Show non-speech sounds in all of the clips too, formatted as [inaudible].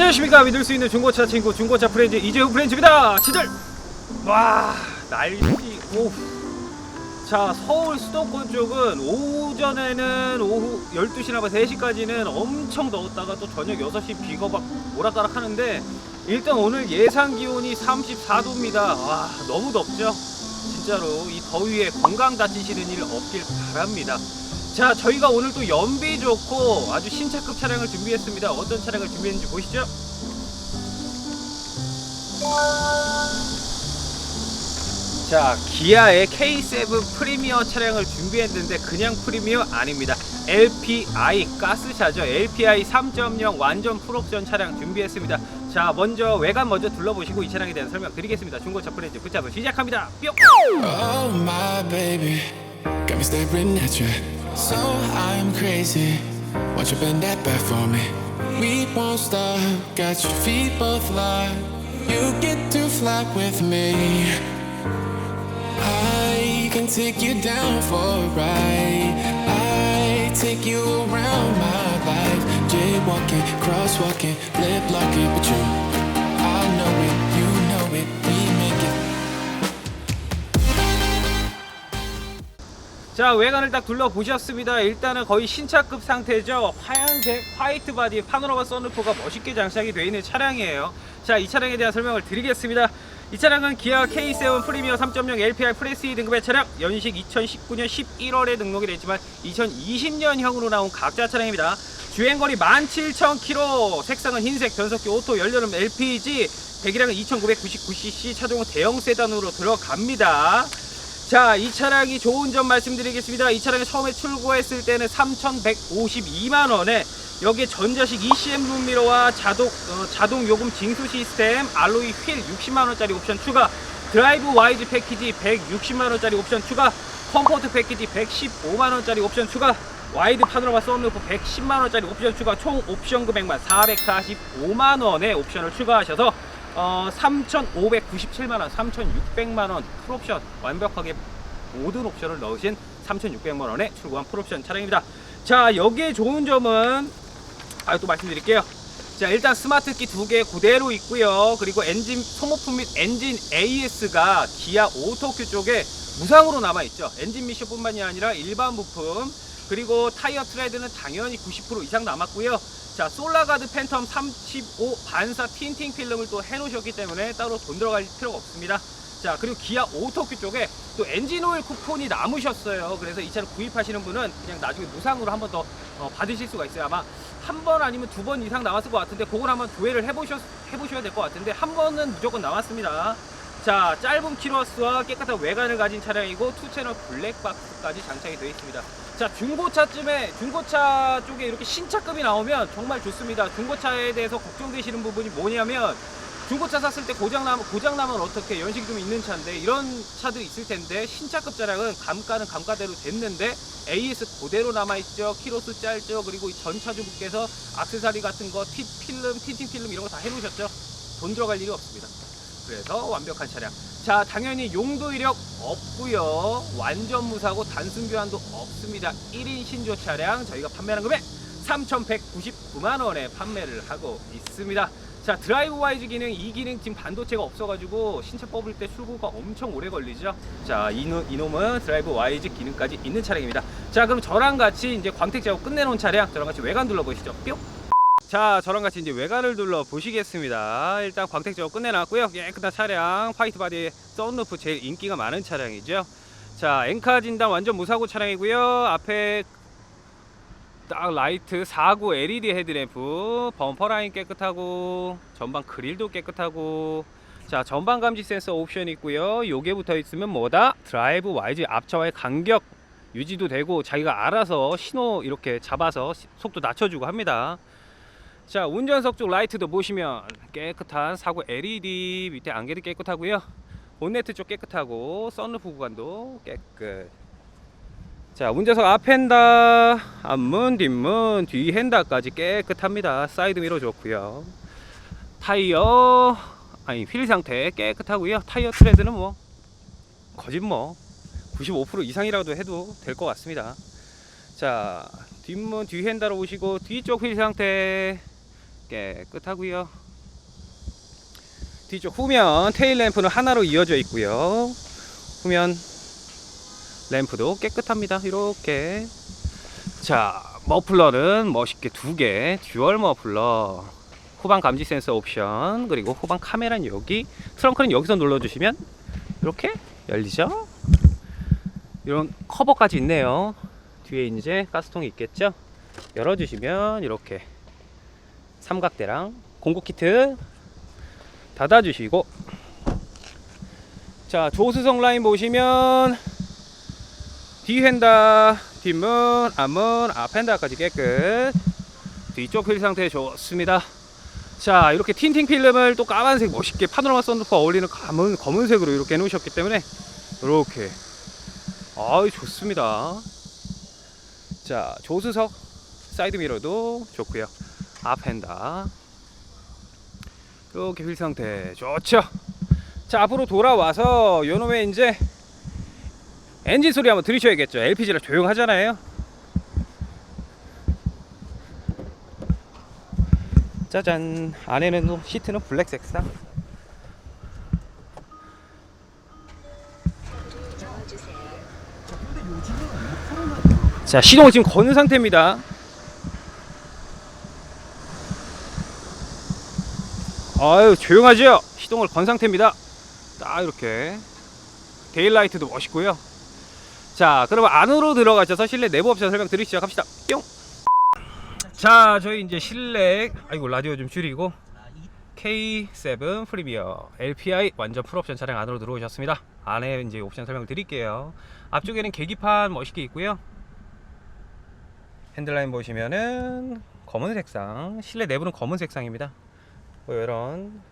안녕하십니까. 믿을 수 있는 중고차 친구 중고차 프렌즈 이재후 프렌즈입니다. 치들 와 날씨 오후. 자 서울 수도권 쪽은 오전에는 오후 12시나 3시까지는 엄청 더웠다가 또 저녁 6시 비가 막 오락가락 하는데 일단 오늘 예상 기온이 34도입니다. 와 너무 덥죠? 진짜로 이 더위에 건강 다치시는 일 없길 바랍니다 자 저희가 오늘 또 연비 좋고 아주 신차급 차량을 준비했습니다. 어떤 차량을 준비했는지 보시죠. 자 기아의 K7 프리미어 차량을 준비했는데 그냥 프리미어 아닙니다. LPI 가스차죠. LPI 3.0 완전 풀옵션 차량 준비했습니다. 자 먼저 외관 먼저 둘러보시고 이 차량에 대한 설명 드리겠습니다. 중고차 프렌즈 붙잡아 시작합니다. 뿅! Oh So I'm crazy. Won't you bend that back for me? We won't stop. Got your feet both locked. You get to fly with me. I can take you down for a ride. I take you around my life. Jaywalking, crosswalking, lip locking, but you. I know it, 자 외관을 딱 둘러보셨습니다. 일단은 거의 신차급 상태죠. 하얀색 화이트 바디 파노라마 썬루프가 멋있게 장착이 되어 있는 차량이에요. 자 이 차량에 대한 설명을 드리겠습니다. 이 차량은 기아 K7 프리미어 3.0 LPI 프레스이 등급의 차량 연식 2019년 11월에 등록이 됐지만 2020년형으로 나온 각자 차량입니다. 주행거리 17,000km 색상은 흰색 변속기 오토 연료는 LPG 배기량은 2,999cc 차종은 대형 세단으로 들어갑니다 자, 이 차량이 좋은 점 말씀드리겠습니다. 이 차량이 처음에 출고했을 때는 3,152만 원에 여기에 전자식 ECM 룸미러와 자동 어, 자동 요금 징수 시스템, 알로이 휠 60만 원짜리 옵션 추가, 드라이브 와이즈 패키지 160만 원짜리 옵션 추가, 컴포트 패키지 115만 원짜리 옵션 추가, 와이드 파노라마 썬루프 110만 원짜리 옵션 추가, 총 옵션 금액만 445만 원의 옵션을 추가하셔서 어, 3,597만 원, 3,600만 원 풀옵션 완벽하게 모든 옵션을 넣으신 3,600만 원에 출고한 풀옵션 차량입니다. 자, 여기에 좋은 점은 아, 또 말씀드릴게요. 자, 일단 스마트키 두 개 그대로 있고요. 그리고 엔진 소모품 및 엔진 AS가 기아 오토큐 쪽에 무상으로 남아 있죠. 엔진 미션뿐만이 아니라 일반 부품 그리고 타이어 트레드는 당연히 90% 이상 남았고요. 자, 솔라가드 팬텀 35 반사 틴팅 필름을 또 해놓으셨기 때문에 따로 돈 들어갈 필요가 없습니다. 자, 그리고 기아 오토큐 쪽에 또 엔진 오일 쿠폰이 남으셨어요. 그래서 이 차를 구입하시는 분은 그냥 나중에 무상으로 한 번더 어, 받으실 수가 있어요. 아마 한 번 아니면 두 번 이상 나왔을 것 같은데 그걸 한번 조회를 해보셨, 해보셔야 될 것 같은데 한 번은 무조건 나왔습니다. 자, 짧은 키로수와 깨끗한 외관을 가진 차량이고 투 채널 블랙박스까지 장착이 되어 있습니다. 자, 중고차쯤에 중고차 쪽에 이렇게 신차급이 나오면 정말 좋습니다. 중고차에 대해서 걱정되시는 부분이 뭐냐면 중고차 샀을 때 고장 나면 고장 어떻게 연식이 좀 있는 차인데 이런 차들 있을 텐데 신차급 차량은 감가는 감가대로 됐는데 AS 그대로 남아 있죠. 키로수 짧죠. 그리고 이 전차주분께서 악세사리 같은 거, 티 필름, 틴팅 필름 이런 거 다 해놓으셨죠. 돈 들어갈 일이 없습니다. 그래서 완벽한 차량. 자, 당연히 용도 이력 없고요. 완전 무사고 단순 교환도 없습니다. 1인 신조 차량 저희가 판매하는 금액 3,199만 원에 판매를 하고 있습니다. 자, 드라이브 와이즈 기능, 이 기능 지금 반도체가 없어가지고 신차 뽑을 때 출고가 엄청 오래 걸리죠. 자, 이놈, 이놈은 드라이브 와이즈 기능까지 있는 차량입니다. 자, 그럼 저랑 같이 이제 광택 작업 끝내놓은 차량, 저랑 같이 외관 둘러보시죠. 뿅! 자, 저랑 같이 이제 외관을 둘러 보시겠습니다. 일단 광택 작업 끝내놨고요. 깨끗한 차량, 화이트 바디 썬루프 제일 인기가 많은 차량이죠. 자, 엔카 진단 완전 무사고 차량이고요. 앞에 딱 라이트 49 LED 헤드램프, 범퍼 라인 깨끗하고 전방 그릴도 깨끗하고 자, 전방 감지 센서 옵션 있고요. 요게 붙어 있으면 뭐다? 드라이브 와이즈 앞차와의 간격 유지도 되고 자기가 알아서 신호 이렇게 잡아서 시- 속도 낮춰주고 합니다. 자 운전석 쪽 라이트도 보시면 깨끗한 사고 LED 밑에 안개도 깨끗하고요. 본네트 쪽 깨끗하고 썬루프 구간도 깨끗. 자 운전석 앞 핸다 앞문 뒷문 뒤 핸다까지 깨끗합니다. 사이드 미러 좋고요. 타이어 아니 휠 상태 깨끗하고요. 타이어 트레드는 뭐 거짓 뭐 95% 이상이라도 해도 될 것 같습니다. 자 뒷문 뒤 핸다로 오시고 뒤쪽 휠 상태 깨끗하고요. 뒤쪽 후면 테일 램프는 하나로 이어져 있고요. 후면 램프도 깨끗합니다. 이렇게. 자 머플러는 멋있게 두 개 듀얼 머플러 후방 감지 센서 옵션 그리고 후방 카메라는 여기 트렁크는 여기서 눌러주시면 이렇게 열리죠? 이런 커버까지 있네요. 뒤에 이제 가스통이 있겠죠? 열어주시면 이렇게 삼각대랑 공구 키트 닫아주시고. 자 조수석 라인 보시면 뒤핸다 뒷문 앞문 앞핸다까지 깨끗. 뒤쪽 휠 상태 좋습니다. 자 이렇게 틴팅 필름을 또 까만색 멋있게 파노라마 썬루프와 어울리는 검은, 검은색으로 이렇게 해놓으셨기 때문에 이렇게. 아유 좋습니다. 자 조수석 사이드 미러도 좋고요 앞핸다. 이렇게 휠 상태 좋죠? 자 앞으로 돌아와서 요놈의 이제 엔진 소리 한번 들으셔야겠죠? LPG라 조용하잖아요. 짜잔. 안에는 또 시트는 블랙 색상. 자 시동을 지금 거는 상태입니다 아유 조용하죠 시동을 건 상태입니다 딱 이렇게 데일라이트도 멋있고요 자 그러면 안으로 들어가셔서 실내 내부 옵션 설명 드리기 시작합시다 뿅 자, 저희 이제 실내 아이고 라디오 좀 줄이고 K7 프리미어 LPI 완전 풀옵션 차량 안으로 들어오셨습니다. 안에 이제 옵션 설명 드릴게요. 앞쪽에는 계기판 멋있게 있고요. 핸들라인 보시면은 검은 색상, 실내 내부는 검은 색상입니다. 뭐 이런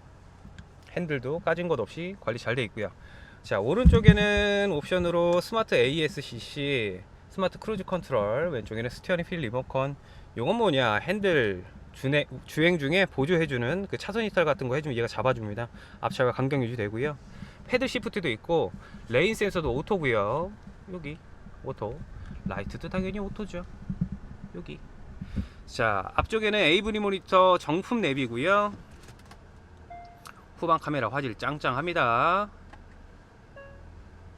핸들도 까진 것 없이 관리 잘 돼 있고요. 자, 오른쪽에는 옵션으로 스마트 ASCC, 스마트 크루즈 컨트롤, 왼쪽에는 스티어링 휠 리모컨, 요건 뭐냐? 핸들 주행, 중에 보조해주는 그 차선 이탈 같은 거 해주면 얘가 잡아줍니다. 앞차가 간격 유지되고요. 패드 시프트도 있고 레인 센서도 오토고요. 여기 오토. 라이트도 당연히 오토죠. 여기. 자 앞쪽에는 에이브리 모니터 정품 랩이고요 후방 카메라 화질 짱짱합니다.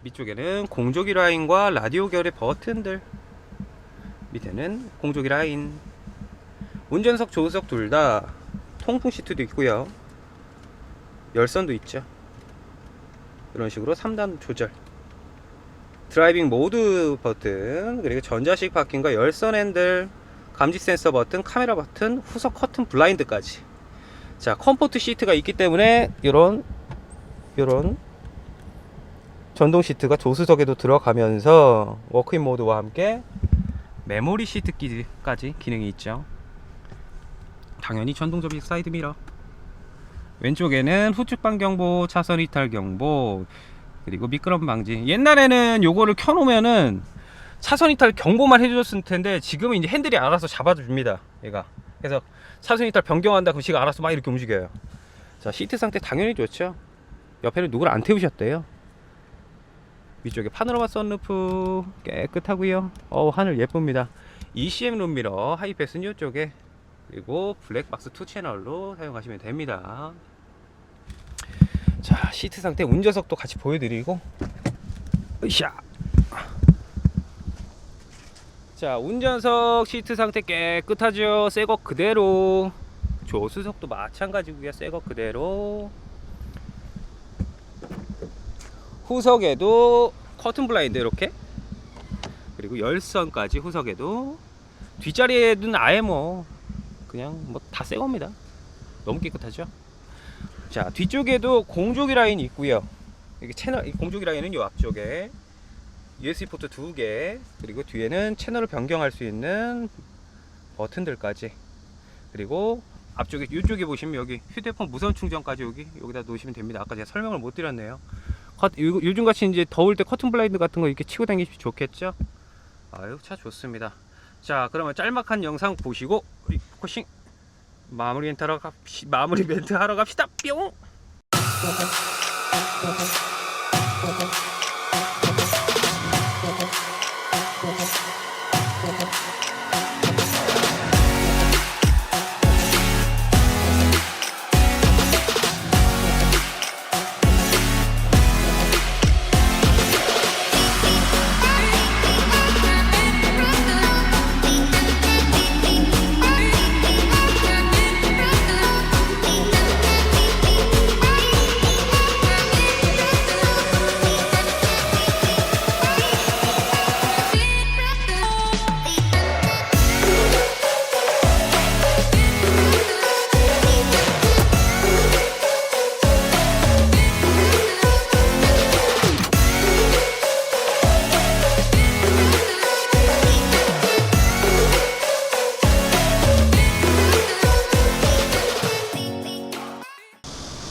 밑쪽에는 공조기 라인과 라디오 결의 버튼들. 밑에는 공조기 라인. 운전석 조수석 둘 다 통풍 시트도 있고요. 열선도 있죠. 이런 식으로 3단 조절. 드라이빙 모드 버튼 그리고 전자식 바뀐과 열선 핸들 감지 센서 버튼 카메라 버튼 후석 커튼 블라인드까지 자 컴포트 시트가 있기 때문에 이런 이런 전동 시트가 조수석에도 들어가면서 워크인 모드와 함께 메모리 시트까지 기능이 있죠. 당연히 전동 접이 사이드 미러. 왼쪽에는 후측방 경보, 차선 이탈 경보, 그리고 미끄럼 방지. 옛날에는 요거를 켜놓으면은 차선 이탈 경보만 해줬을 텐데 지금은 이제 핸들이 알아서 잡아줍니다. 얘가. 그래서 차선 이탈 변경한다 그럼 지가 알아서 막 이렇게 움직여요. 자 시트 상태 당연히 좋죠. 옆에는 누구를 안 태우셨대요. 위쪽에 파노라마 썬루프 깨끗하고요. 어 하늘 예쁩니다. ECM 룸미러 하이패스는 이쪽에 그리고 블랙박스 2 채널로 사용하시면 됩니다. 자 시트 상태 운전석도 같이 보여드리고 으쌰 자 운전석 시트 상태 깨끗하죠? 새거 그대로. 조수석도 마찬가지고요. 새거 그대로. 후석에도 커튼 블라인드 이렇게. 그리고 열선까지 후석에도. 뒷자리에는 아예 뭐 그냥 뭐 다 새 겁니다. 너무 깨끗하죠? 자 뒤쪽에도 공조기 라인이 있고요. 여기 채널 이 공조기 라인은 요 앞쪽에 USB 포트 두 개 그리고 뒤에는 채널을 변경할 수 있는 버튼들까지. 그리고 앞쪽에 이쪽에 보시면 여기 휴대폰 무선 충전까지 여기 여기다 놓으시면 됩니다. 아까 제가 설명을 못 드렸네요. 컷, 요- 요즘 같이 이제 더울 때 커튼 블라인드 같은 거 이렇게 치고 다니기 좋겠죠? 아유 차 좋습니다. 자 그러면 짤막한 영상 보시고 우리 포커싱 마무리 멘트 하러 갑시 마무리 [laughs] 멘트 하러 갑시다. 뿅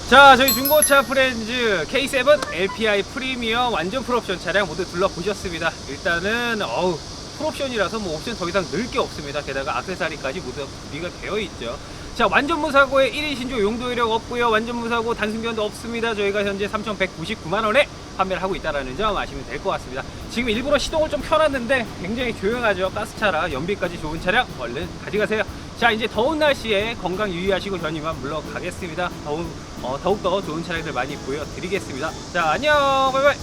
자, 저희 중고차 프렌즈 K7 LPI 프리미엄 완전 풀옵션 차량 모두 둘러보셨습니다. 일단은 어우 풀옵션이라서 뭐 옵션 더 이상 넣을 게 없습니다. 게다가 악세사리까지 모두 구비가 되어 있죠. 자, 완전 무사고에 1인 신조 용도 이력 없고요. 완전 무사고 단순견도 없습니다. 저희가 현재 3,199만 원에 판매를 하고 있다라는 점 아시면 될 것 같습니다. 지금 일부러 시동을 좀 켜놨는데 굉장히 조용하죠. 가스차라 연비까지 좋은 차량 얼른 가져가세요. 자 이제 더운 날씨에 건강 유의하시고 전 이만 물러가겠습니다. 더욱 어, 더욱더 좋은 차량들 많이 보여드리겠습니다. 자 안녕 바이바이.